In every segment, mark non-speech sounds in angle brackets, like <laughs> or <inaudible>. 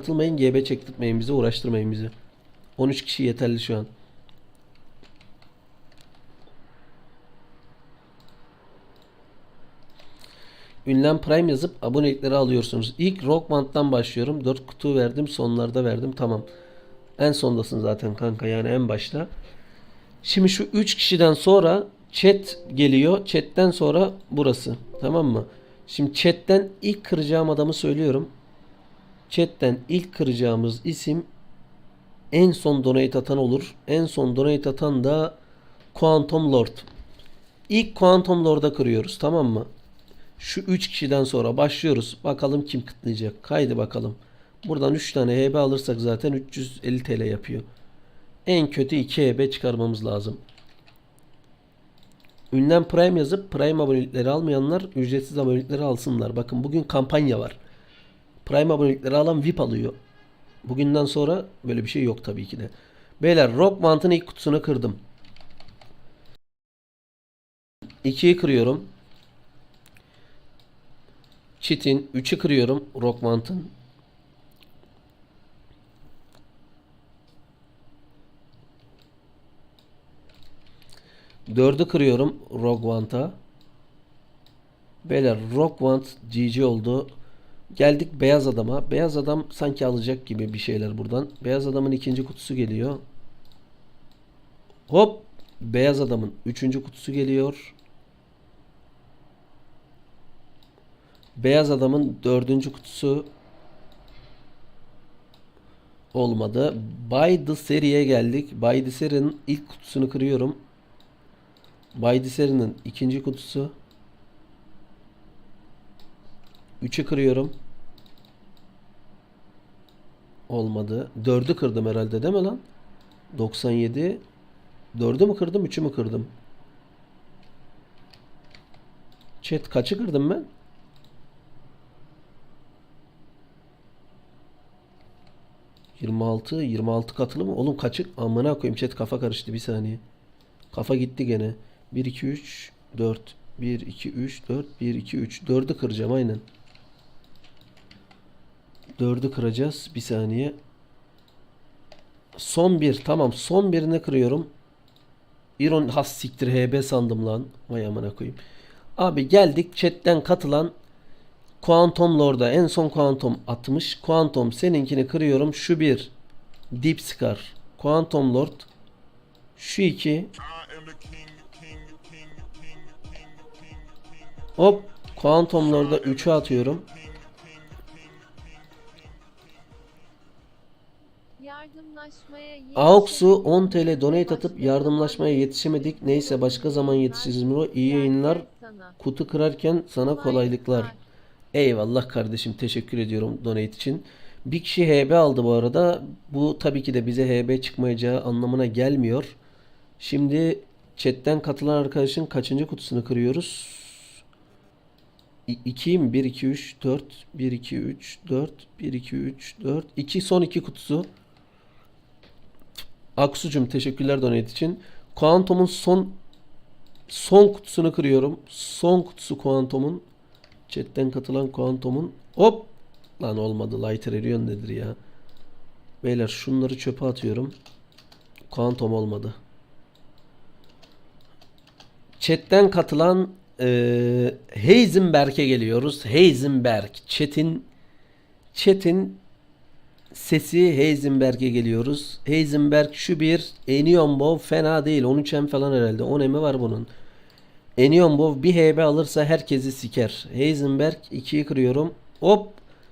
Katılmayın GB çektirtmeyin bizi uğraştırmayın bizi. 13 kişi yeterli şu an. Ünlem Prime yazıp abonelikleri alıyorsunuz. İlk Rock Band'dan başlıyorum. 4 kutu verdim. Sonlarda verdim. Tamam. En sondasın zaten kanka yani en başta. Şimdi şu 3 kişiden sonra chat geliyor. Chat'ten sonra burası. Tamam mı? Şimdi chat'ten ilk kıracağım adamı söylüyorum. Chat'ten ilk kıracağımız isim en son donate atan olur. En son donate atan da Quantum Lord. İlk Quantum Lord'a kırıyoruz tamam mı? Şu 3 kişiden sonra başlıyoruz. Bakalım kim kıtlayacak. Haydi bakalım. Buradan 3 tane HB alırsak zaten 350 TL yapıyor. En kötü 2 HB çıkarmamız lazım. Ünlem Prime yazıp Prime abonelikleri almayanlar ücretsiz abonelikleri alsınlar. Bakın bugün kampanya var. Prime abonelikleri alan VIP alıyor. Bugünden sonra böyle bir şey yok tabii ki de. Beyler Rock Mant'ın ilk kutusunu kırdım. 2'yi kırıyorum. Çitin 3'ü kırıyorum Rock Mant'ın. Dördü kırıyorum Rogue One'ta. Beyler Rogue One GG oldu. Geldik beyaz adama. Beyaz adam sanki alacak gibi bir şeyler buradan. Beyaz adamın ikinci kutusu geliyor. Hop. Beyaz adamın üçüncü kutusu geliyor. Beyaz adamın dördüncü kutusu olmadı. By the Series geldik. By the Series'in ilk kutusunu kırıyorum. By the Series'in ikinci kutusu. Üçü kırıyorum. Olmadı. Dördü kırdım herhalde değil mi lan? 97. Dördü mü kırdım? Üçü mü kırdım? Chat kaçı kırdım ben? Yirmi altı, yirmi altı katılı mı? Oğlum kaçı? Amına koyayım chat kafa karıştı bir saniye. Kafa gitti gene. 1 2 3 4 1 2 3 4 1 2 3 4'ü kıracağım aynen. 4'ü kıracağız. Bir saniye. Son bir. Tamam. Son birini kırıyorum. İron has siktir HB sandım lan. Vay amına koyayım. Abi geldik chatten katılan Quantum Lord'a en son Quantum atmış. Quantum seninkini kırıyorum. Şu bir. Deep Scar. Quantum Lord. Şu iki. Hop. Quantum Lord'a 3'ü atıyorum. Aux'u 10 TL donate atıp yardımlaşmaya yetişemedik. Neyse başka zaman yetişiriz Muro. İyi yayınlar. Kutu kırarken sana kolaylıklar. Eyvallah kardeşim teşekkür ediyorum donate için. Bir kişi HB aldı bu arada. Bu tabii ki de bize HB çıkmayacağı anlamına gelmiyor. Şimdi chatten katılan arkadaşın kaçıncı kutusunu kırıyoruz? 2 mi? 1 2 3 4 1 2 3 4 1 2 3 4 2 son 2 kutusu. Aksucum teşekkürler donate için. Quantum'un son son kutusunu kırıyorum. Son kutusu Quantum'un. Chatten katılan Quantum'un. Hop! Lan olmadı. Lighter Erion nedir ya? Beyler şunları çöpe atıyorum. Quantum olmadı. Chatten katılan eee Heisenberg'e geliyoruz. Heisenberg. Chat'in Chat'in sesi Heisenberg'e geliyoruz. Heisenberg şu bir Enion Bow fena değil. 13M falan herhalde. 10 M'i var bunun. Enion Bow bir HB alırsa herkesi siker. Heisenberg 2'yi kırıyorum. Hop.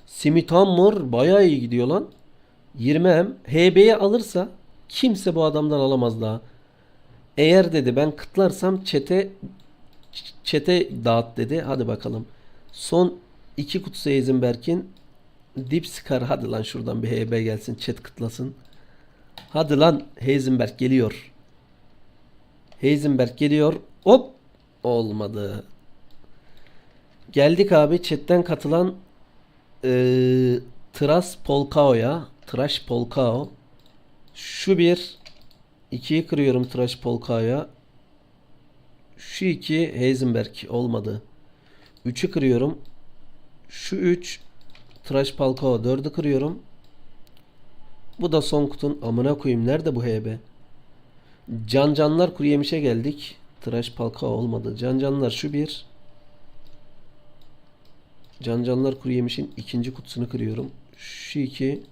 Smith bayağı iyi gidiyor lan. 20M. HB'yi alırsa kimse bu adamdan alamaz daha. Eğer dedi ben kıtlarsam çete çete dağıt dedi. Hadi bakalım. Son iki kutusu Heisenberg'in Deep Scar hadi lan şuradan bir HB gelsin chat kıtlasın. Hadi lan Heisenberg geliyor. Heisenberg geliyor. Hop olmadı. Geldik abi chatten katılan eee Tras Polkao'ya. Trash Polkao. Şu bir. ikiyi kırıyorum Trash Polkao'ya. Şu iki Heisenberg olmadı. Üçü kırıyorum. Şu üç Trash Palkao 4'ü kırıyorum. Bu da son kutun. Amına koyayım. Nerede bu HB? Can canlar kuru yemişe geldik. Tıraş palka olmadı. Can canlar şu bir. Can canlar kuru yemişin ikinci kutusunu kırıyorum. Şu iki.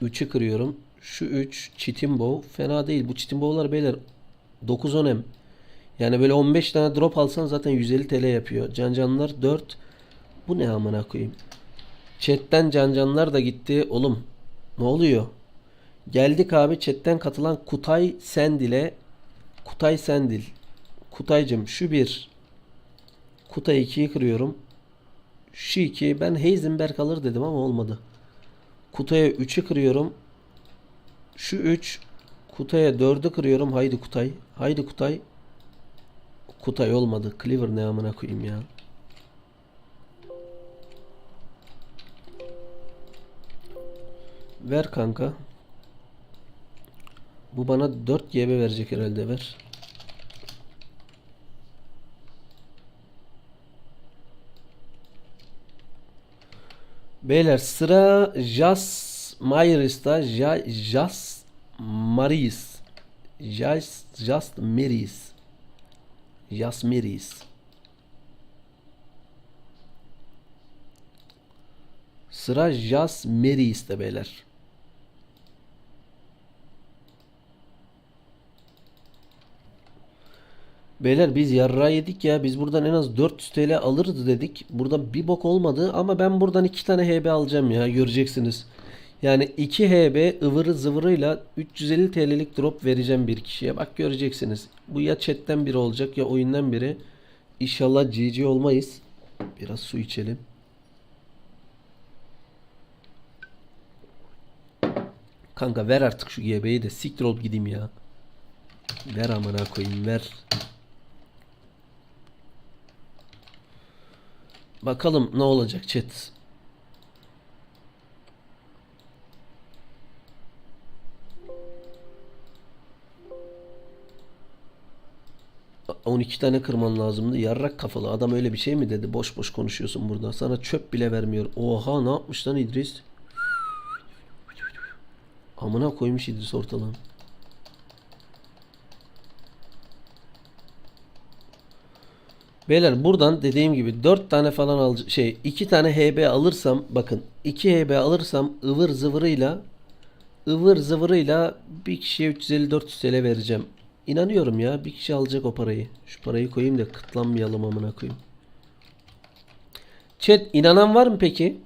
Üçü kırıyorum. Şu üç. Çitin bow. Fena değil. Bu çitin bow'lar beyler 9-10 M. Yani böyle 15 tane drop alsan zaten 150 TL yapıyor. Can canlar 4. Bu ne amına koyayım? Chat'ten can canlar da gitti. Oğlum ne oluyor? Geldik abi chatten katılan Kutay Sendil'e Kutay Sendil Kutaycım şu bir Kutay 2'yi kırıyorum. Şu 2 ben Heisenberg alır dedim ama olmadı. Kutay'a 3'ü kırıyorum. Şu 3 Kutay'a 4'ü kırıyorum. Haydi Kutay. Haydi Kutay. Kutay olmadı. Cleaver ne amına koyayım ya. Ver kanka. Bu bana 4 GB verecek herhalde ver. Beyler sıra Jas Mayeris'ta Ja- Jas Maris Jas Just Maris Jas Maris Sıra Jas Maris'te beyler. Beyler biz yarra yedik ya. Biz buradan en az 400 TL alırız dedik. Burada bir bok olmadı ama ben buradan 2 tane HB alacağım ya. Göreceksiniz. Yani 2 HB ıvırı zıvırıyla 350 TL'lik drop vereceğim bir kişiye. Bak göreceksiniz. Bu ya chatten biri olacak ya oyundan biri. İnşallah GG olmayız. Biraz su içelim. Kanka ver artık şu GB'yi de siktir olup gideyim ya. Ver amına koyayım ver. Bakalım ne olacak chat. A- 12 tane kırman lazımdı. Yarrak kafalı adam öyle bir şey mi dedi? Boş boş konuşuyorsun burada. Sana çöp bile vermiyor. Oha ne yapmış lan İdris? Amına koymuş İdris ortalığı. Beyler buradan dediğim gibi 4 tane falan al şey 2 tane HB alırsam bakın 2 HB alırsam ıvır zıvırıyla ıvır zıvırıyla bir kişiye 350-400 TL vereceğim. İnanıyorum ya bir kişi alacak o parayı. Şu parayı koyayım da kıtlanmayalım amına koyayım. Chat inanan var mı peki?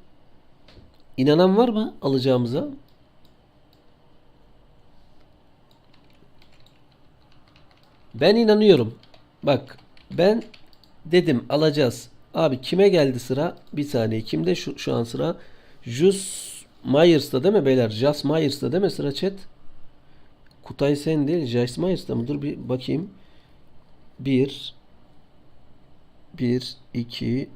İnanan var mı alacağımıza? Ben inanıyorum. Bak ben dedim alacağız. Abi kime geldi sıra? Bir saniye. Kimde şu, şu an sıra? Jus Myers'ta değil mi beyler? Jas Myers'ta değil mi sıra chat? Kutay sen değil. Jas Myers'ta mı? Dur bir bakayım. 1 1 2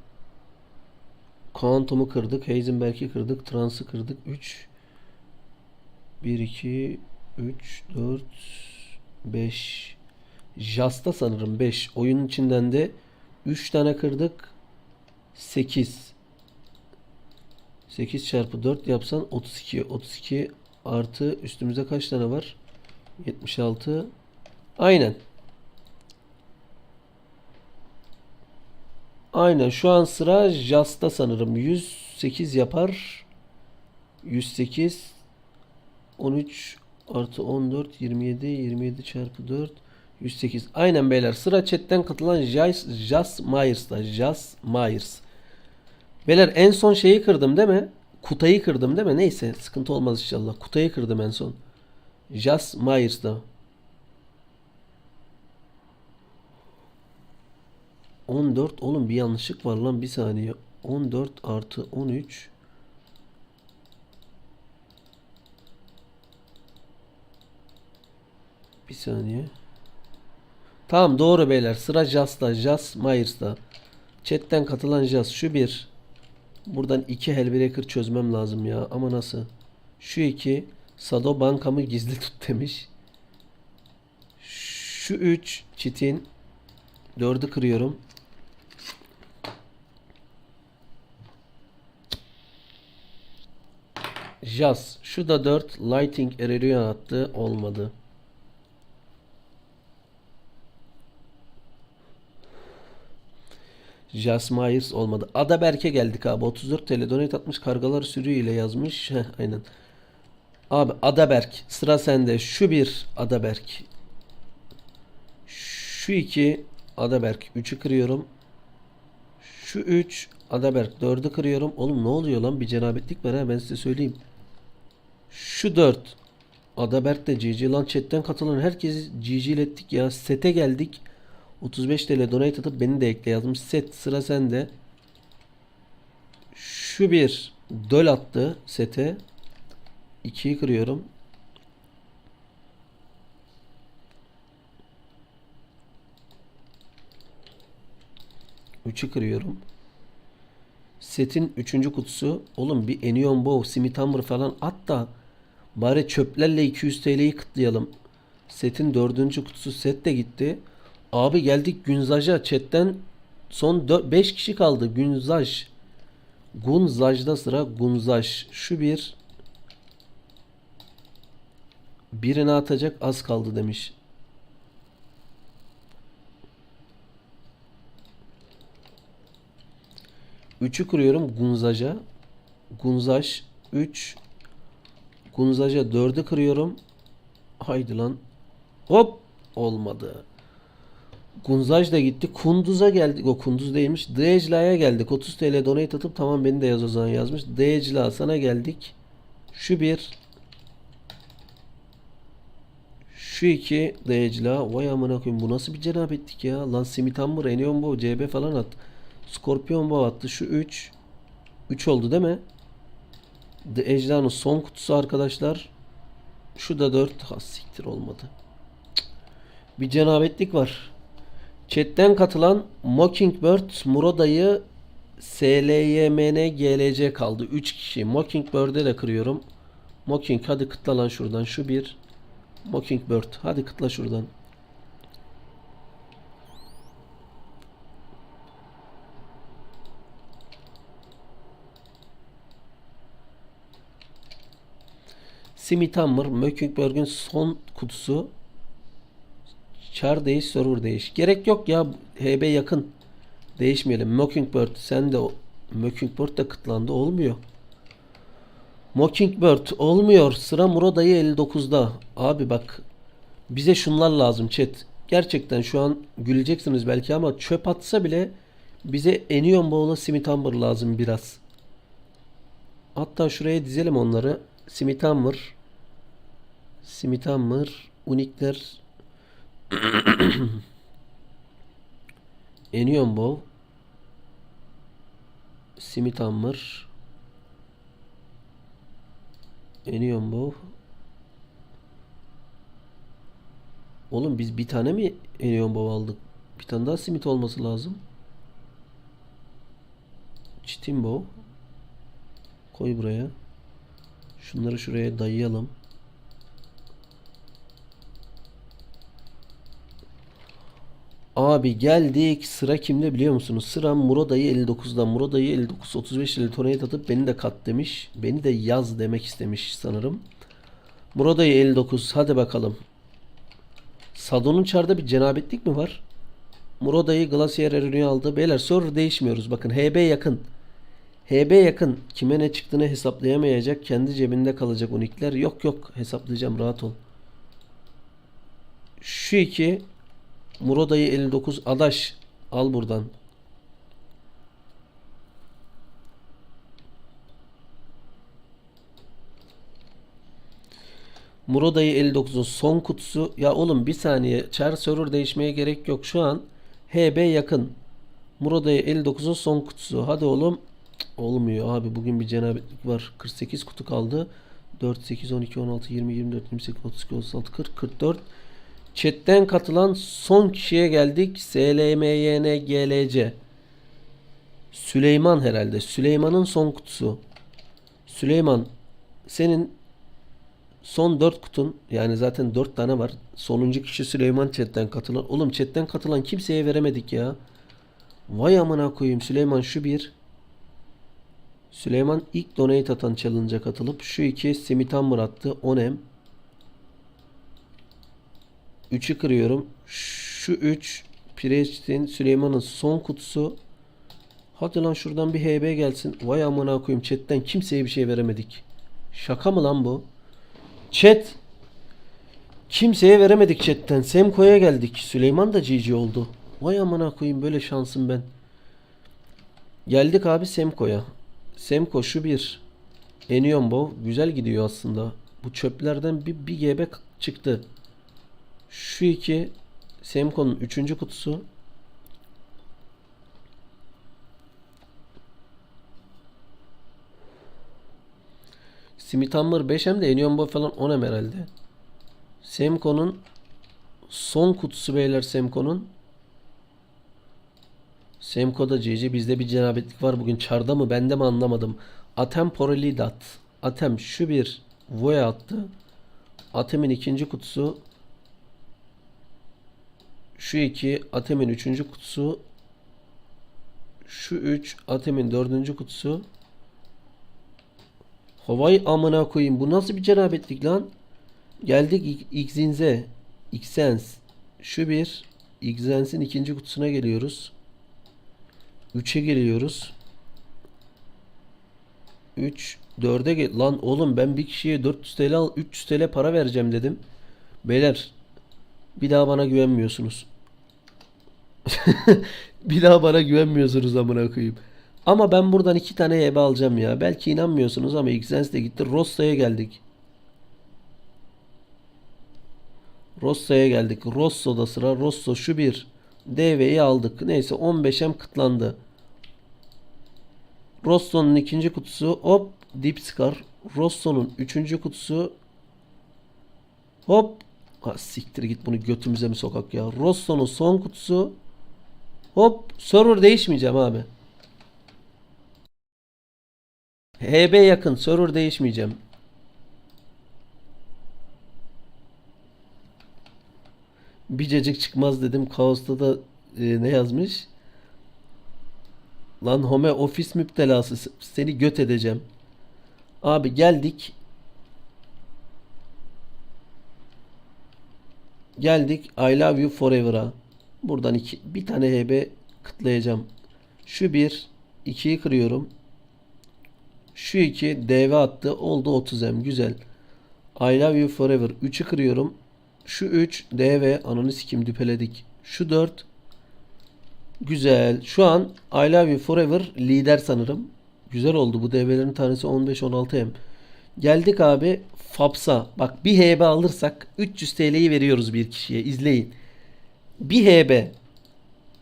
Quantum'u kırdık. Heisenberg'i kırdık. Trans'ı kırdık. 3 1 2 3 4 5 Jasta sanırım 5. Oyunun içinden de 3 tane kırdık. 8. 8 çarpı 4 yapsan 32. 32 artı üstümüzde kaç tane var? 76. Aynen. Aynen şu an sıra Jasta sanırım. 108 yapar. 108 13 artı 14 27 27 çarpı 4 108. Aynen beyler. Sıra chatten katılan Jas, Jas Myers'ta. Jas Myers. Beyler en son şeyi kırdım değil mi? Kutayı kırdım değil mi? Neyse sıkıntı olmaz inşallah. Kutayı kırdım en son. Jas Myers'ta. 14 oğlum bir yanlışlık var lan bir saniye. 14 artı 13 Bir saniye. Tamam doğru beyler. Sıra Jas'ta. Jas Myers'ta. Chat'ten katılan Jas. Şu bir. Buradan iki Hellbreaker çözmem lazım ya. Ama nasıl? Şu iki. Sado bankamı gizli tut demiş. Şu üç. Çitin. Dördü kırıyorum. Jazz. Şu da 4. Lighting Ererion attı. Olmadı. Jas Myers olmadı. Adaberk'e geldik abi. 34 TL donate atmış. Kargalar sürüyle yazmış. Heh, aynen. Abi Adaberk. Sıra sende. Şu bir Adaberk. Şu iki Adaberk. 3'ü kırıyorum. Şu 3 Adaberk 4'ü kırıyorum. Oğlum ne oluyor lan? Bir cenabetlik var ha ben size söyleyeyim. Şu 4 Adaberk de GG lan chatten katılan herkesi GG'lettik ya. Sete geldik. 35 TL donate atıp beni de ekle yazmış. Set sıra sende. Şu bir döl attı sete. 2'yi kırıyorum. Üçü kırıyorum. Setin üçüncü kutusu. Oğlum bir Enion Bow, Smith Hammer falan at da bari çöplerle 200 TL'yi kıtlayalım. Setin dördüncü kutusu set de gitti. Abi geldik Günzaj'a. Chatten son 5 kişi kaldı. Günzaj. Gunzaj'da sıra Gunzaj. Şu bir birini atacak az kaldı demiş. Üçü kırıyorum Gunzaj'a. Gunzaj 3 Gunzaj'a 4'ü kırıyorum. Haydi lan. Hop olmadı. Gunzaj da gitti. Kunduz'a geldik. O Kunduz değilmiş. Dejla'ya geldik. 30 TL donate atıp tamam beni de yaz o zaman yazmış. Dejla sana geldik. Şu bir. Şu iki Dejla. Vay amına koyayım bu nasıl bir cenabetlik ya. Lan Smith Hammer, Enion Bow, CB falan at. Scorpion Bow attı. Şu 3. 3 oldu değil mi? Ejder'ın son kutusu arkadaşlar. Şu da 4. Ha siktir olmadı. Cık. Bir cenabetlik var. Chat'ten katılan Mockingbird, Muroda'yı SLYMN GLC kaldı. 3 kişi. Mockingbird'e de kırıyorum. Mocking hadi kıtla lan şuradan. Şu bir. Mockingbird. Hadi kıtla şuradan. Smith Hammer, Mockingbird'ün son kutusu. Char değiş, server değiş. Gerek yok ya. HB yakın. Değişmeyelim. Mockingbird sen de Mockingbird de kıtlandı. Olmuyor. Mockingbird olmuyor. Sıra Muroda'yı 59'da. Abi bak bize şunlar lazım chat. Gerçekten şu an güleceksiniz belki ama çöp atsa bile bize Enion Bowl'a Smith Hammer lazım biraz. Hatta şuraya dizelim onları. Smith Hammer Unikler <coughs> Enion Bow Smith Hammer Enion Bow Oğlum biz bir tane mi Enion Bow aldık? Bir tane daha Smith olması lazım. Chitin Bow Koy buraya. Şunları şuraya dayayalım. Abi geldik. Sıra kimde biliyor musunuz? Sıra Muroda'yı 59'dan. Muroda'yı 59 35 ile donate atıp beni de kat demiş. Beni de yaz demek istemiş sanırım. Muroda'yı 59. Hadi bakalım. Sadon'un çarda bir cenabetlik mi var? Muroda'yı Glacier Erün'ü aldı. Beyler server değişmiyoruz. Bakın HB yakın. HB yakın. Kime ne çıktığını hesaplayamayacak. Kendi cebinde kalacak unikler. Yok yok hesaplayacağım rahat ol. Şu iki Muroda'yı 59 Adaş al buradan. Muroda'yı 59'un son kutusu. Ya oğlum bir saniye. Char server değişmeye gerek yok. Şu an HB yakın. Muroda'yı 59'un son kutusu. Hadi oğlum. Olmuyor abi. Bugün bir cenabetlik var. 48 kutu kaldı. 4, 8, 12, 16, 20, 24, 28, 32, 36, 40, 44. Chat'ten katılan son kişiye geldik. SLMYN GLC. Süleyman herhalde. Süleyman'ın son kutusu. Süleyman senin son 4 kutun yani zaten 4 tane var. Sonuncu kişi Süleyman chatten katılan. Oğlum chatten katılan kimseye veremedik ya. Vay amına koyayım Süleyman şu bir. Süleyman ilk donate atan challenge'a katılıp şu iki Simitan attı. Onem. 3'ü kırıyorum. Şu 3 Pireçtin Süleyman'ın son kutusu. Hadi lan şuradan bir HB gelsin. Vay amına koyayım chatten kimseye bir şey veremedik. Şaka mı lan bu? Chat. Kimseye veremedik chatten. Semko'ya geldik. Süleyman da GG oldu. Vay amına koyayım böyle şansım ben. Geldik abi Semko'ya. Semko şu bir. Enion güzel gidiyor aslında. Bu çöplerden bir, bir GB çıktı. Şu iki Semko'nun üçüncü kutusu. Smith Hammer 5 hem de Enion Boy falan 10 hem herhalde. Semko'nun son kutusu beyler Semko'nun. Semko'da CC bizde bir cenabetlik var bugün çarda mı bende mi anlamadım. Atem Porelidat. Atem şu bir Voya attı. Atem'in ikinci kutusu. Şu iki Atem'in üçüncü kutusu. Şu üç Atem'in dördüncü kutusu. Havay amına koyayım. Bu nasıl bir cenabetlik lan? Geldik İk- Xinze. Xsens. Şu bir. Xsens'in ikinci kutusuna geliyoruz. 3'e geliyoruz. 3 4'e gel lan oğlum ben bir kişiye 400 TL al 300 TL para vereceğim dedim. Beyler bir daha bana güvenmiyorsunuz. <laughs> bir daha bana güvenmiyorsunuz amına koyayım. Ama ben buradan iki tane hebe alacağım ya. Belki inanmıyorsunuz ama Xens de gitti. Rossa'ya geldik. Rossa'ya geldik. Rosso'da sıra. Rosso şu bir. DV'yi aldık. Neyse 15'em kıtlandı. Rosso'nun ikinci kutusu. Hop. Deep Scar. Rosso'nun üçüncü kutusu. Hop. Ha, siktir git bunu götümüze mi sokak ya. Rosso'nun son kutusu. Hop. Server değişmeyeceğim abi. HB yakın. Server değişmeyeceğim. Bir cacık çıkmaz dedim. Kaos'ta da e, ne yazmış? Lan home ofis müptelası seni göt edeceğim. Abi geldik. Geldik I love you forever'a. Buradan iki, bir tane HB kıtlayacağım. Şu bir, ikiyi kırıyorum. Şu iki DV attı. Oldu 30M. Güzel. I love you forever. 3'ü kırıyorum. Şu 3 DV ananı sikim düpeledik. Şu 4 Güzel. Şu an I Love You Forever lider sanırım. Güzel oldu. Bu DV'lerin tanesi 15-16 M. Geldik abi Faps'a. Bak bir HB alırsak 300 TL'yi veriyoruz bir kişiye. İzleyin. Bir HB.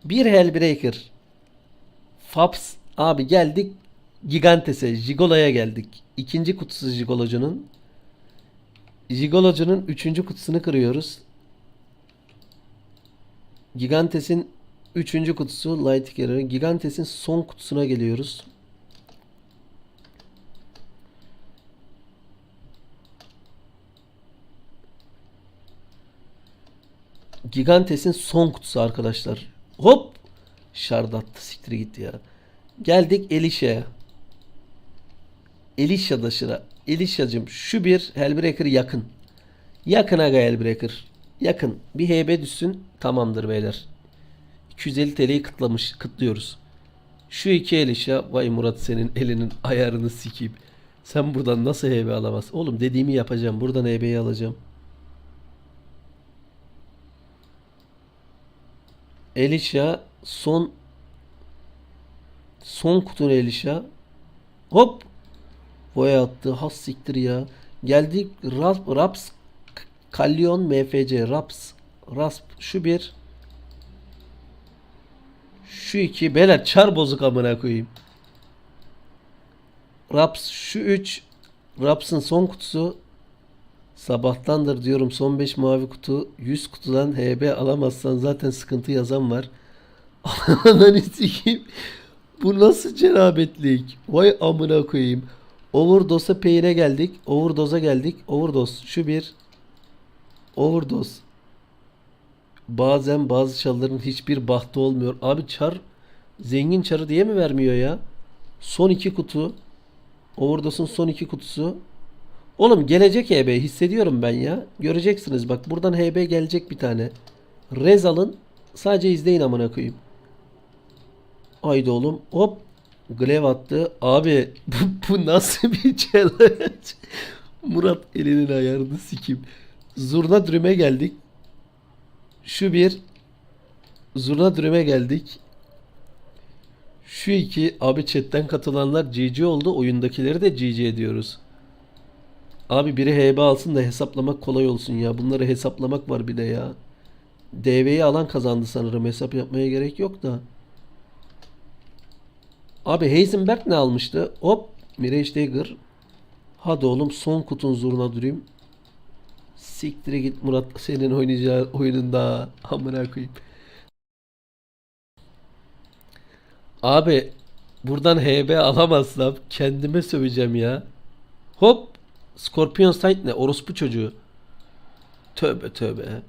Bir Hellbreaker. Faps. Abi geldik Gigantes'e. Jigolo'ya geldik. İkinci kutusu Jigolo'cunun. Jigolo'cunun üçüncü kutusunu kırıyoruz. Gigantes'in üçüncü kutusu Light. Gigantes'in son kutusuna geliyoruz. Gigantes'in son kutusu arkadaşlar. Hop! Şardattı siktir gitti ya. Geldik Elisha'ya. Elisha da şıra. Elisha'cım şu bir Hellbreaker yakın. Yakın aga Hellbreaker. Yakın. Bir HB düşsün. Tamamdır beyler. 250 TL'yi kıtlamış. Kıtlıyoruz. Şu iki Elisha. Vay Murat senin elinin ayarını sikeyim. Sen buradan nasıl HB alamaz? Oğlum dediğimi yapacağım. Buradan HB'yi alacağım. Elisha son son kutun Elisha. Hop. Boya attı. Has siktir ya. Geldik Raps, Raps Kalyon MFC Raps Rasp şu bir şu iki beyler çar bozuk amına koyayım. Raps şu üç Raps'ın son kutusu Sabahtandır diyorum son 5 mavi kutu 100 kutudan HB alamazsan zaten sıkıntı yazan var. <laughs> Ananı sikeyim. Bu nasıl cenabetlik? Vay amına koyayım. Overdose'a peyine geldik. Overdose'a geldik. Overdose. Şu bir. Overdose. Bazen bazı çalların hiçbir bahtı olmuyor. Abi çar zengin çarı diye mi vermiyor ya? Son iki kutu. Overdos'un son iki kutusu. Oğlum gelecek HB hissediyorum ben ya. Göreceksiniz bak buradan HB gelecek bir tane. Rez alın. Sadece izleyin amına koyayım. Haydi oğlum. Hop. Glev attı. Abi <laughs> bu, bu nasıl bir challenge? <laughs> Murat elinin ayarını sikim. Zurna dürüme geldik. Şu bir. Zurna dürüme geldik. Şu iki abi chatten katılanlar GG oldu. Oyundakileri de GG ediyoruz. Abi biri HB alsın da hesaplamak kolay olsun ya. Bunları hesaplamak var bir de ya. DV'yi alan kazandı sanırım. Hesap yapmaya gerek yok da. Abi Heisenberg ne almıştı? Hop. Mirage Dagger. Hadi oğlum son kutun zurna durayım. Siktire git Murat senin oynayacağın oyununda. Amına koyayım. Abi buradan HB alamazsam kendime söveceğim ya. Hop. Scorpion Sight ne? Orospu çocuğu. Tövbe tövbe.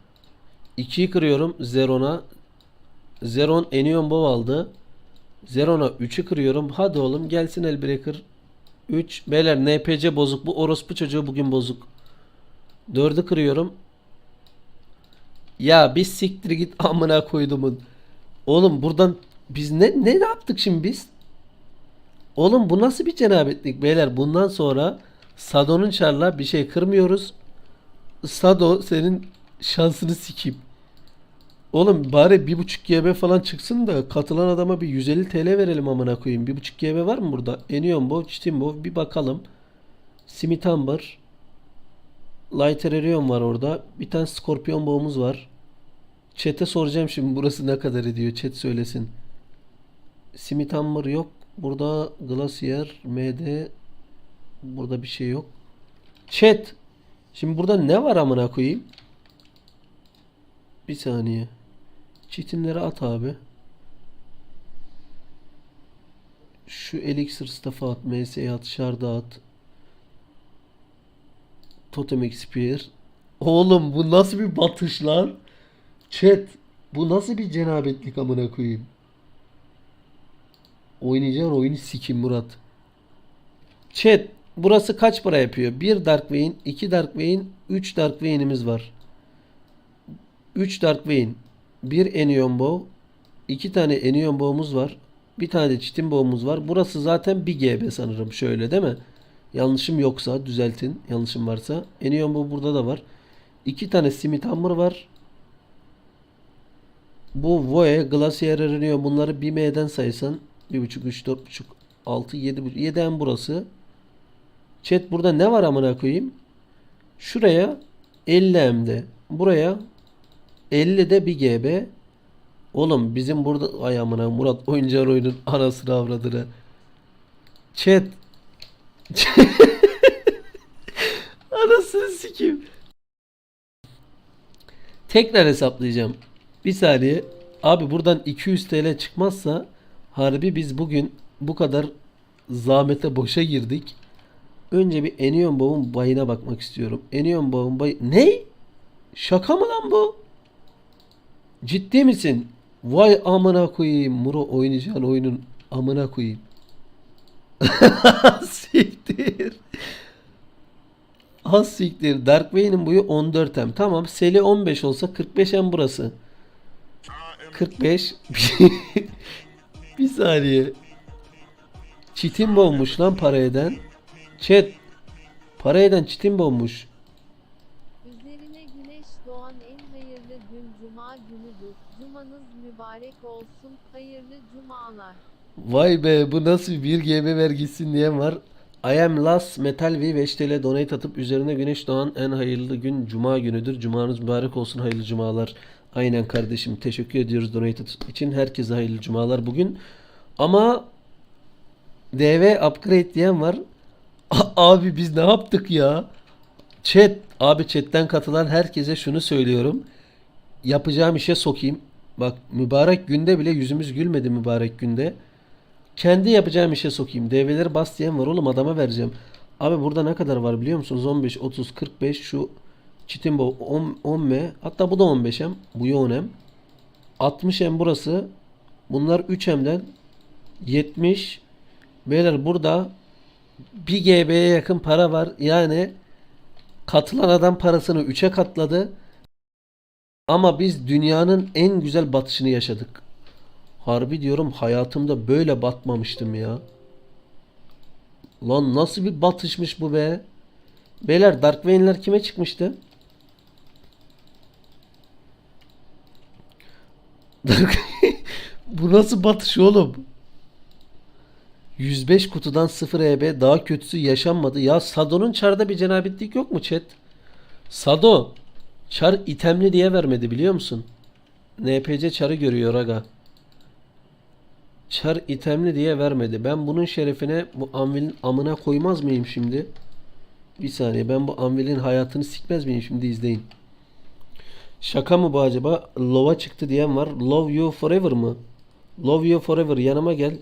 2'yi kırıyorum Zeron'a. Zeron Enion Bow aldı. Zeron'a 3'ü kırıyorum. Hadi oğlum gelsin Elbreaker. 3. Beyler NPC bozuk. Bu orospu çocuğu bugün bozuk. 4'ü kırıyorum. Ya bir siktir git <laughs> amına koydumun. Oğlum buradan biz ne ne yaptık şimdi biz? Oğlum bu nasıl bir cenabetlik beyler? Bundan sonra Sado'nun çarla bir şey kırmıyoruz. Sado senin şansını sikeyim. Oğlum bari bir buçuk GB falan çıksın da katılan adama bir 150 TL verelim amına koyayım. Bir buçuk GB var mı burada? Bow, Chitin Bow bir bakalım. Smith Amber. Lighter Erion var orada. Bir tane Scorpion Bow'umuz var. Chat'e soracağım şimdi burası ne kadar ediyor. Chat söylesin. Smith Amber yok. Burada Glacier, MD Burada bir şey yok. Chat. Şimdi burada ne var amına koyayım? Bir saniye. Çitinleri at abi. Şu elixir staff'ı at. MS'ye at. Shard'a at. Totem Spear. Oğlum bu nasıl bir batış lan? Chat. Bu nasıl bir cenabetlik amına koyayım? Oynayacağın oyunu sikim Murat. Chat. Burası kaç para yapıyor? 1 Dark Vein, 2 Dark Vein, 3 Dark Vein'imiz var. 3 Dark Vein, 1 Enion Bow, 2 tane Enion Bow'umuz var. Bir tane de Chitin Bow'umuz var. Burası zaten 1 GB sanırım şöyle değil mi? Yanlışım yoksa düzeltin. Yanlışım varsa. Enion Bow burada da var. 2 tane Smith Hammer var. Bu Voe, Glacier Enion bunları 1M'den saysan 1.5, 3, 4.5, 6, 7, 7 en burası. Chat burada ne var amına koyayım? Şuraya 50 MD. Buraya 50 de 1 GB. Oğlum bizim burada ay amına Murat oyuncağı oyunun anasını avradını. Chat. <laughs> Anasını sikeyim. Tekrar hesaplayacağım. Bir saniye. Abi buradan 200 TL çıkmazsa harbi biz bugün bu kadar zahmete boşa girdik. Önce bir Enion Bow'un bayına bakmak istiyorum. Enion Bow'un bayı... Ne? Şaka mı lan bu? Ciddi misin? Vay amına koyayım. Muro oynayacağın oyunun amına koyayım. <laughs> siktir. Az siktir. Dark Vayne'in boyu 14 m. Tamam. Seli 15 olsa 45 m burası. 45. <laughs> bir saniye. Çitin bommuş lan para eden. Chat. Para eden çitin bommuş. Üzerine güneş doğan en hayırlı gün cuma günüdür. Cumanız mübarek olsun. Hayırlı cumalar. Vay be bu nasıl bir GB vergisin diyen var. I am Las Metal V 5 TL donate atıp üzerine güneş doğan en hayırlı gün cuma günüdür. Cumanız mübarek olsun hayırlı cumalar. Aynen kardeşim teşekkür ediyoruz donate için. Herkese hayırlı cumalar bugün. Ama DV upgrade diyen var. Abi biz ne yaptık ya? Chat. Abi chatten katılan herkese şunu söylüyorum. Yapacağım işe sokayım. Bak mübarek günde bile yüzümüz gülmedi mübarek günde. Kendi yapacağım işe sokayım. Devreleri bas diyen var oğlum adama vereceğim. Abi burada ne kadar var biliyor musunuz? 15, 30, 45 şu Çitimbo 10, 10 m hatta bu da 15 m bu yoğun m 60 m burası bunlar 3 m'den 70 beyler burada 1 GB'ye yakın para var. Yani katılan adam parasını 3'e katladı. Ama biz dünyanın en güzel batışını yaşadık. Harbi diyorum hayatımda böyle batmamıştım ya. Lan nasıl bir batışmış bu be? Beyler Dark Vane'ler kime çıkmıştı? <laughs> Bu nasıl batış oğlum? 105 kutudan 0 EB daha kötüsü yaşanmadı. Ya Sado'nun çarda bir cenabetlik yok mu chat? Sado çar itemli diye vermedi biliyor musun? NPC çarı görüyor aga. Çar itemli diye vermedi. Ben bunun şerefine bu Anvil'in amına koymaz mıyım şimdi? Bir saniye ben bu Anvil'in hayatını sikmez miyim şimdi izleyin. Şaka mı bu acaba? Love'a çıktı diyen var. Love you forever mı? Love you forever yanıma gel.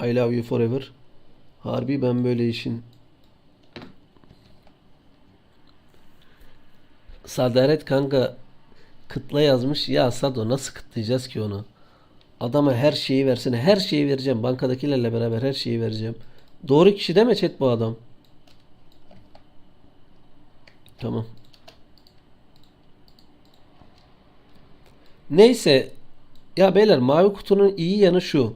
I love you forever. Harbi ben böyle işin. Sadaret kanka kıtla yazmış. Ya Sado nasıl kıtlayacağız ki onu? Adama her şeyi versene. Her şeyi vereceğim. Bankadakilerle beraber her şeyi vereceğim. Doğru kişi deme chat bu adam. Tamam. Neyse. Ya beyler mavi kutunun iyi yanı şu.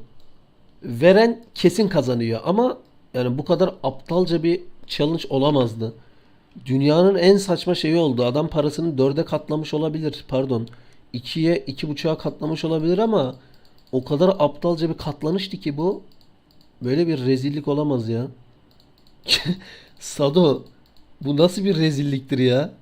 Veren kesin kazanıyor ama yani bu kadar aptalca bir challenge olamazdı. Dünyanın en saçma şeyi oldu. Adam parasını dörde katlamış olabilir. Pardon. ikiye iki buçuğa katlamış olabilir ama o kadar aptalca bir katlanıştı ki bu. Böyle bir rezillik olamaz ya. <laughs> Sado bu nasıl bir rezilliktir ya?